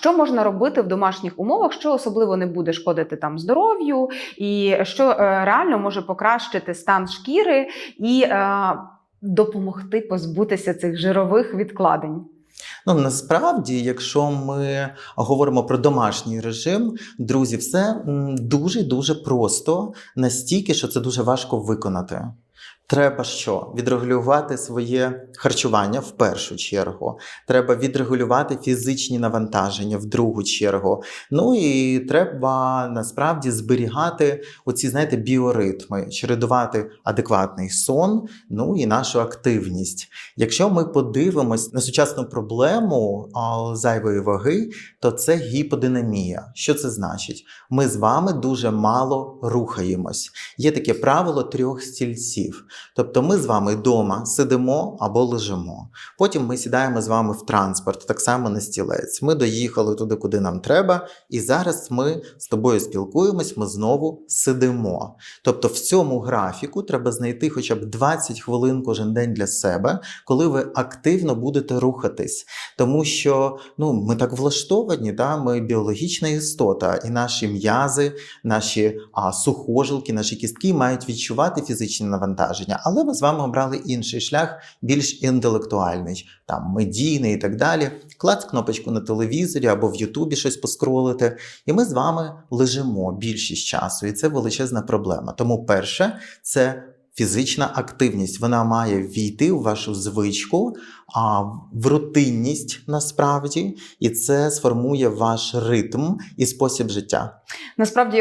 що можна робити в домашніх умовах, що особливо не буде шкодити там здоров'ю, і що е, реально може покращити стан шкіри і е, допомогти позбутися цих жирових відкладень. Ну насправді, якщо ми говоримо про домашній режим, друзі, все дуже дуже просто, настільки, що це дуже важко виконати. Треба що? Відрегулювати своє харчування в першу чергу. Треба відрегулювати фізичні навантаження в другу чергу. Ну і треба насправді зберігати оці, знаєте, біоритми, чередувати адекватний сон, ну і нашу активність. Якщо ми подивимось на сучасну проблему зайвої ваги, то це гіподинамія. Що це значить? Ми з вами дуже мало рухаємось. Є таке правило трьох стільців. Тобто ми з вами вдома сидимо або лежимо. Потім ми сідаємо з вами в транспорт, так само на стілець. Ми доїхали туди, куди нам треба, і зараз ми з тобою спілкуємось, ми знову сидимо. Тобто в цьому графіку треба знайти хоча б 20 хвилин кожен день для себе, коли ви активно будете рухатись. Тому що ну, ми так влаштовані, да? ми біологічна істота, і наші м'язи, наші а, сухожилки, наші кістки мають відчувати фізичні навантаження. Але ми з вами обрали інший шлях, більш інтелектуальний, там медійний і так далі. Клац кнопочку на телевізорі або в Ютубі щось поскролити, і ми з вами лежимо більшість часу, і це величезна проблема. Тому перше, це фізична активність. Вона має війти у вашу звичку, а в рутинність насправді, і це сформує ваш ритм і спосіб життя. Насправді,